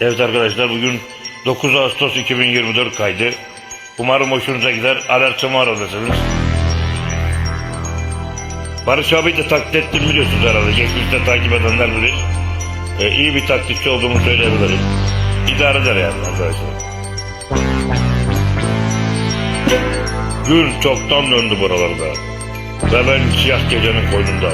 Evet arkadaşlar bugün 9 Ağustos 2024 kaydı. Umarım hoşunuza gider. Alertımı aradasınız. Barış abi de taklit ettim biliyorsunuz herhalde. Geçmişte takip edenler bilir. Ee, iyi bir taklitçi olduğumu söyleyebilirim. İdare eder yani arkadaşlar. Gün çoktan döndü buralarda. Ve ben siyah gecenin koynunda.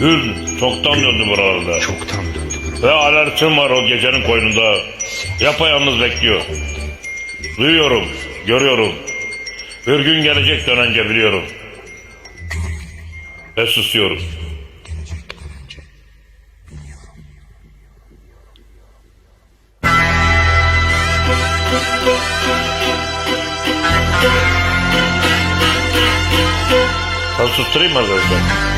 Gün çoktan döndü buralarda. Çoktan döndü. Ve alertim var o gecenin koynunda. Yapayalnız bekliyor. Duyuyorum, görüyorum. Bir gün gelecek dönence biliyorum. Ve susuyorum. Ben susturayım mı arkadaşlar?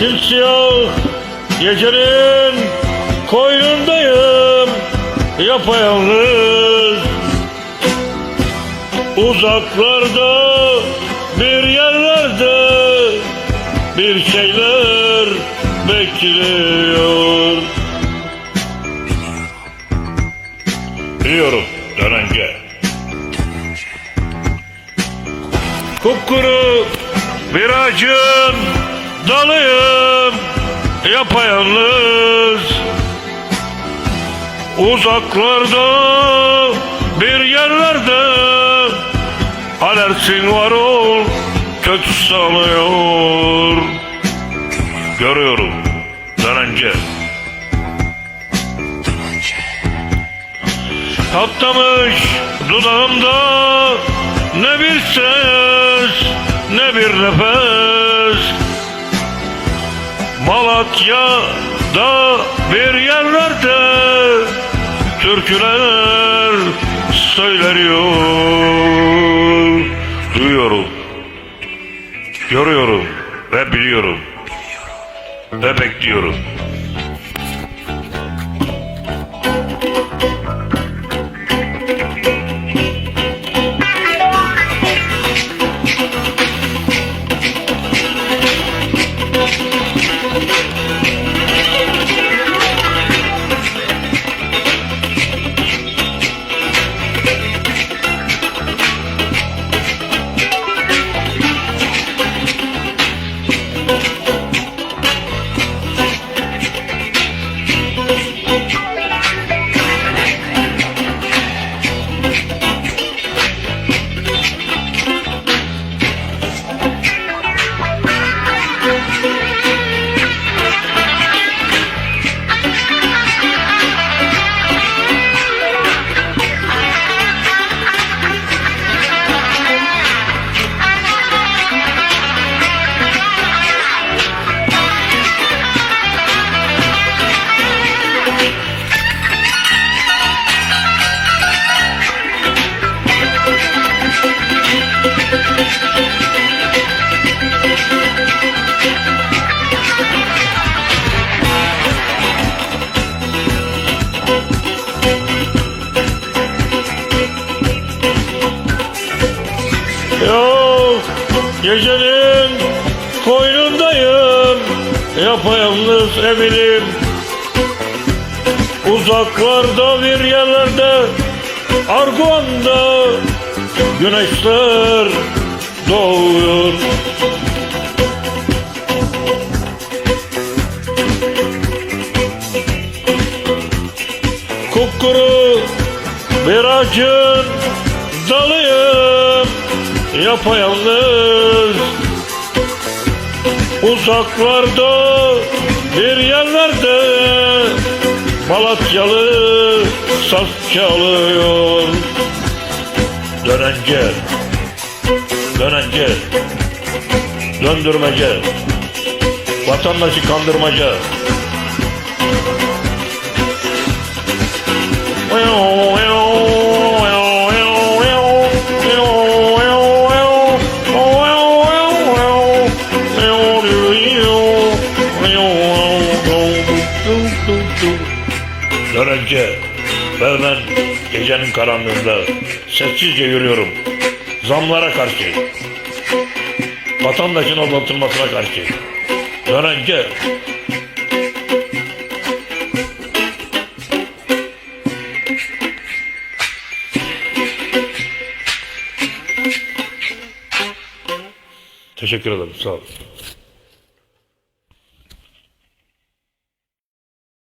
Simsiyah gecenin koynundayım yapayalnız. Uzaklarda bir yerlerde bir şeyler bekliyor. Biliyorum dönence. Kupkuru bir ağacın dalıyım yapayalnız. Uzaklarda bir yerlerde. Alersin var ol kötü sanıyor Görüyorum dönence. Patlamış dudağımda ne bir ses ne bir nefes Malatya'da bir yerlerde türküler söyleniyor Duyuyorum, görüyorum ve biliyorum. Ve bekliyorum. Gecenin koynundayım Yapayalnız eminim. Uzaklarda bir yerlerde Arguanda Güneşler doğuyor. Kupkuru bir ağacın dalıyım Yapayalnız Uzaklarda bir yerlerde Malatyalı saz çalıyor. Dönence Dönence Döndürmece Vatandaşı kandırmaca Dönence ve ben gecenin karanlığında sessizce yürüyorum. Zamlara karşı. Vatandaşın aldatılmasına karşı. Dönence Teşekkür ederim. Sağ olun.